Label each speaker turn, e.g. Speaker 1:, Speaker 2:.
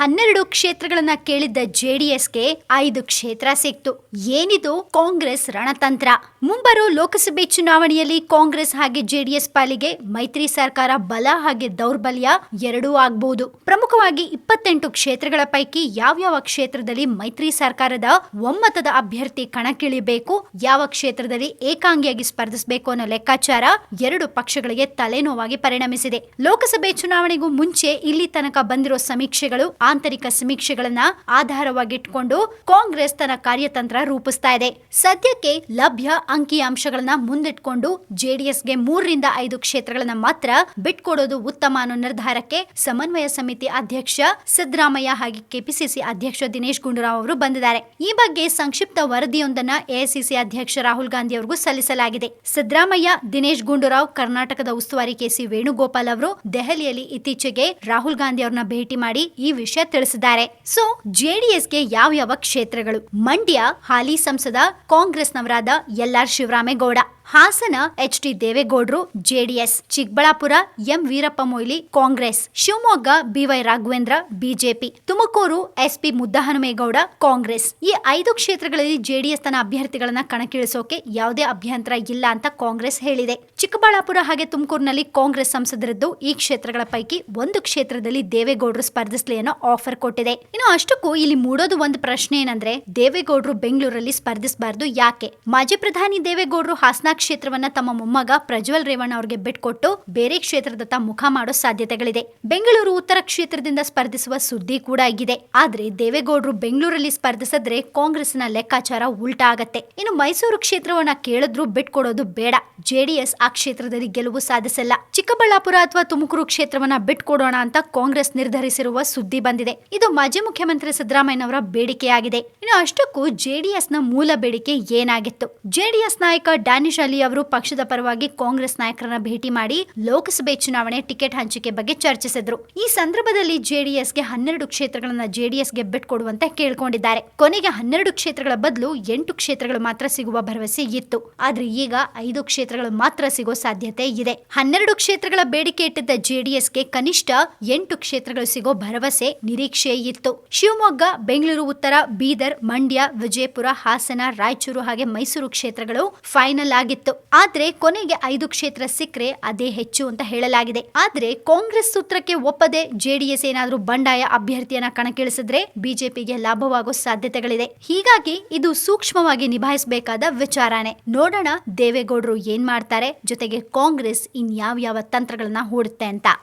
Speaker 1: ಹನ್ನೆರಡು ಕ್ಷೇತ್ರಗಳನ್ನ ಕೇಳಿದ್ದ ಜೆಡಿಎಸ್ಗೆ ಐದು ಕ್ಷೇತ್ರ ಸಿಕ್ತು. ಏನಿದು? ಕಾಂಗ್ರೆಸ್ ರಣತಂತ್ರ. ಮುಂಬರೋ ಲೋಕಸಭೆ ಚುನಾವಣೆಯಲ್ಲಿ ಕಾಂಗ್ರೆಸ್ ಹಾಗೆ ಜೆಡಿಎಸ್ ಪಾಲಿಗೆ ಮೈತ್ರಿ ಸರ್ಕಾರ ಬಲ ಹಾಗೆ ದೌರ್ಬಲ್ಯ ಎರಡೂ ಆಗಬಹುದು ಪ್ರಮುಖವಾಗಿ ಇಪ್ಪತ್ತೆಂಟು ಕ್ಷೇತ್ರಗಳ ಪೈಕಿ ಯಾವ್ಯಾವ ಕ್ಷೇತ್ರದಲ್ಲಿ ಮೈತ್ರಿ ಸರ್ಕಾರದ ಒಮ್ಮತದ ಅಭ್ಯರ್ಥಿ ಕಣಕ್ಕಿಳಿಬೇಕು, ಯಾವ ಕ್ಷೇತ್ರದಲ್ಲಿ ಏಕಾಂಗಿಯಾಗಿ ಸ್ಪರ್ಧಿಸಬೇಕು ಅನ್ನೋ ಲೆಕ್ಕಾಚಾರ ಎರಡು ಪಕ್ಷಗಳಿಗೆ ತಲೆನೋವಾಗಿ ಪರಿಣಮಿಸಿದೆ. ಲೋಕಸಭೆ ಚುನಾವಣೆಗೂ ಮುಂಚೆ ಇಲ್ಲಿ ತನಕ ಬಂದಿರೋ ಸಮೀಕ್ಷೆಗಳು ಆಂತರಿಕ ಸಮೀಕ್ಷೆಗಳನ್ನ ಆಧಾರವಾಗಿಟ್ಕೊಂಡು ಕಾಂಗ್ರೆಸ್ ತನ್ನ ಕಾರ್ಯತಂತ್ರ ರೂಪಿಸ್ತಾ ಇದೆ. ಸದ್ಯಕ್ಕೆ ಲಭ್ಯ ಅಂಕಿಅಂಶಗಳನ್ನ ಮುಂದಿಟ್ಕೊಂಡು ಜೆಡಿಎಸ್ಗೆ ಮೂರರಿಂದ ಐದು ಕ್ಷೇತ್ರಗಳನ್ನ ಮಾತ್ರ ಬಿಟ್ಕೊಡೋದು ಉತ್ತಮ ಅನ್ನೋ ನಿರ್ಧಾರಕ್ಕೆ ಸಮನ್ವಯ ಸಮಿತಿ ಅಧ್ಯಕ್ಷ ಸಿದ್ದರಾಮಯ್ಯ ಹಾಗೆ ಕೆಪಿಸಿಸಿ ಅಧ್ಯಕ್ಷ ದಿನೇಶ್ ಗುಂಡೂರಾವ್ ಅವರು ಬಂದಿದ್ದಾರೆ. ಈ ಬಗ್ಗೆ ಸಂಕ್ಷಿಪ್ತ ವರದಿಯೊಂದನ್ನ ಎಐಸಿಸಿ ಅಧ್ಯಕ್ಷ ರಾಹುಲ್ ಗಾಂಧಿ ಅವರಿಗೂ ಸಲ್ಲಿಸಲಾಗಿದೆ. ಸಿದ್ದರಾಮಯ್ಯ, ದಿನೇಶ್ ಗುಂಡೂರಾವ್, ಕರ್ನಾಟಕದ ಉಸ್ತುವಾರಿ ಕೆಸಿ ವೇಣುಗೋಪಾಲ್ ಅವರು ದೆಹಲಿಯಲ್ಲಿ ಇತ್ತೀಚೆಗೆ ರಾಹುಲ್ ಗಾಂಧಿ ಅವರನ್ನ ಭೇಟಿ ಮಾಡಿ ಈ ವಿಷಯ ತಿಳಿಸಿದ್ದಾರೆ. ಸೊ ಜೆಡಿಎಸ್ಗೆ ಯಾವ ಯಾವ ಕ್ಷೇತ್ರಗಳು? ಮಂಡ್ಯ ಹಾಲಿ ಸಂಸದ ಕಾಂಗ್ರೆಸ್ನವರಾದ L R Shivaramegowda. Hassan H D ದೇವೇಗೌಡರು, JDS Chikkaballapur M Veerappa Moily, Congress Shivamogga B Y Raghavendra, BJP Tumakuru S P Muddahanumegowda, Congress ಈ ಐದು ಕ್ಷೇತ್ರಗಳಲ್ಲಿ ಜೆಡಿಎಸ್ ತನ್ನ ಅಭ್ಯರ್ಥಿಗಳನ್ನ ಕಣಕ್ಕಿಳಿಸೋಕೆ ಯಾವುದೇ ಅಭ್ಯಂತರ ಇಲ್ಲ ಅಂತ ಕಾಂಗ್ರೆಸ್ ಹೇಳಿದೆ. ಚಿಕ್ಕಬಳ್ಳಾಪುರ ಹಾಗೆ ತುಮಕೂರಿನಲ್ಲಿ ಕಾಂಗ್ರೆಸ್ ಸಂಸದರದ್ದು ಈ ಕ್ಷೇತ್ರಗಳ ಪೈಕಿ ಒಂದು ಕ್ಷೇತ್ರದಲ್ಲಿ ದೇವೇಗೌಡರು ಸ್ಪರ್ಧಿಸಲಿ ಅನ್ನೋ ಆಫರ್ ಕೊಟ್ಟಿದೆ. ಇನ್ನು ಅಷ್ಟಕ್ಕೂ ಇಲ್ಲಿ ಮೂಡೋದು ಒಂದು ಪ್ರಶ್ನೆ ಏನಂದ್ರೆ, ದೇವೇಗೌಡರು ಬೆಂಗಳೂರಲ್ಲಿ ಸ್ಪರ್ಧಿಸಬಾರದು ಯಾಕೆ? ಮಾಜಿ ಪ್ರಧಾನಿ ದೇವೇಗೌಡರು ಹಾಸನ ಕ್ಷೇತ್ರವನ್ನ ತಮ್ಮ ಮೊಮ್ಮಗ ಪ್ರಜ್ವಲ್ ರೇವಣ್ಣ ಅವರಿಗೆ ಬಿಟ್ಕೊಟ್ಟು ಬೇರೆ ಕ್ಷೇತ್ರದತ್ತ ಮುಖ ಮಾಡೋ ಸಾಧ್ಯತೆಗಳಿದೆ. ಬೆಂಗಳೂರು ಉತ್ತರ ಕ್ಷೇತ್ರದಿಂದ ಸ್ಪರ್ಧಿಸುವ ಸುದ್ದಿ ಕೂಡ ಆಗಿದೆ. ಆದ್ರೆ ದೇವೇಗೌಡರು ಬೆಂಗಳೂರಲ್ಲಿ ಸ್ಪರ್ಧಿಸಿದ್ರೆ ಕಾಂಗ್ರೆಸ್ನ ಲೆಕ್ಕಾಚಾರ ಉಲ್ಟಾ ಆಗತ್ತೆ. ಇನ್ನು ಮೈಸೂರು ಕ್ಷೇತ್ರವನ್ನ ಕೇಳಿದ್ರು ಬಿಟ್ಕೊಡೋದು ಬೇಡ. ಜೆಡಿಎಸ್ ಆ ಕ್ಷೇತ್ರದಲ್ಲಿ ಗೆಲುವು ಸಾಧಿಸಲ್ಲ. ಚಿಕ್ಕಬಳ್ಳಾಪುರ ಅಥವಾ ತುಮಕೂರು ಕ್ಷೇತ್ರವನ್ನ ಬಿಟ್ಕೊಡೋಣ ಅಂತ ಕಾಂಗ್ರೆಸ್ ನಿರ್ಧರಿಸಿರುವ ಸುದ್ದಿ ಬಂದಿದೆ. ಇದು ಮಾಜಿ ಮುಖ್ಯಮಂತ್ರಿ ಸಿದ್ದರಾಮಯ್ಯನವರ ಬೇಡಿಕೆಯಾಗಿದೆ. ಇನ್ನು ಅಷ್ಟಕ್ಕೂ ಜೆಡಿಎಸ್ನ ಮೂಲ ಬೇಡಿಕೆ ಏನಾಗಿತ್ತು? ಜೆಡಿಎಸ್ ನಾಯಕ ಡ್ಯಾನಿಶ್ ಅಲಿ ಅವರು ಪಕ್ಷದ ಪರವಾಗಿ ಕಾಂಗ್ರೆಸ್ ನಾಯಕರನ್ನ ಭೇಟಿ ಮಾಡಿ ಲೋಕಸಭೆ ಚುನಾವಣೆ ಟಿಕೆಟ್ ಹಂಚಿಕೆ ಬಗ್ಗೆ ಚರ್ಚಿಸಿದ್ರು. ಈ ಸಂದರ್ಭದಲ್ಲಿ ಜೆಡಿಎಸ್ಗೆ ಹನ್ನೆರಡು ಕ್ಷೇತ್ರಗಳನ್ನ ಜೆಡಿಎಸ್ಗೆ ಬಿಟ್ಕೊಡುವಂತೆ ಕೇಳಿಕೊಂಡಿದ್ದಾರೆ. ಕೊನೆಗೆ ಹನ್ನೆರಡು ಕ್ಷೇತ್ರಗಳ ಬದಲು ಎಂಟು ಕ್ಷೇತ್ರಗಳು ಮಾತ್ರ ಸಿಗುವ ಭರವಸೆ ಇತ್ತು. ಆದ್ರೆ ಈಗ ಐದು ಕ್ಷೇತ್ರಗಳು ಮಾತ್ರ ಸಿಗೋ ಸಾಧ್ಯತೆ ಇದೆ. ಹನ್ನೆರಡು ಕ್ಷೇತ್ರಗಳ ಬೇಡಿಕೆ ಇಟ್ಟಿದ್ದ ಜೆಡಿಎಸ್ಗೆ ಕನಿಷ್ಠ ಎಂಟು ಕ್ಷೇತ್ರಗಳು ಸಿಗೋ ಭರವಸೆ ನಿರೀಕ್ಷೆ ಇತ್ತು. ಶಿವಮೊಗ್ಗ, ಬೆಂಗಳೂರು, ಉತ್ತರ, ಬೀದರ್, ಮಂಡ್ಯ, ವಿಜಯಪುರ, ಹಾಸನ, ರಾಯಚೂರು ಹಾಗೆ ಮೈಸೂರು ಕ್ಷೇತ್ರಗಳು ಫೈನಲ್ ಆಗಿತ್ತು. ಆದ್ರೆ ಕೊನೆಗೆ ಐದು ಕ್ಷೇತ್ರ ಸಿಕ್ಕರೆ ಅದೇ ಹೆಚ್ಚು ಅಂತ ಹೇಳಲಾಗಿದೆ. ಆದ್ರೆ ಕಾಂಗ್ರೆಸ್ ಸೂತ್ರಕ್ಕೆ ಒಪ್ಪದೆ ಜೆಡಿಎಸ್ ಏನಾದರೂ ಬಂಡಾಯ ಅಭ್ಯರ್ಥಿಯನ್ನ ಕಣಕ್ಕಿಳಿಸಿದ್ರೆ ಬಿಜೆಪಿಗೆ ಲಾಭವಾಗೋ ಸಾಧ್ಯತೆಗಳಿದೆ. ಹೀಗಾಗಿ ಇದು ಸೂಕ್ಷ್ಮವಾಗಿ ನಿಭಾಯಿಸಬೇಕಾದ ವಿಚಾರನೆ ನೋಡೋಣ ದೇವೇಗೌಡರು ಏನ್ ಮಾಡ್ತಾರೆ. ಜೊತೆಗೆ ಕಾಂಗ್ರೆಸ್ ಇನ್ಯಾವ ಯಾವ ತಂತ್ರಗಳನ್ನ ಹೂಡುತ್ತೆ ಅಂತ.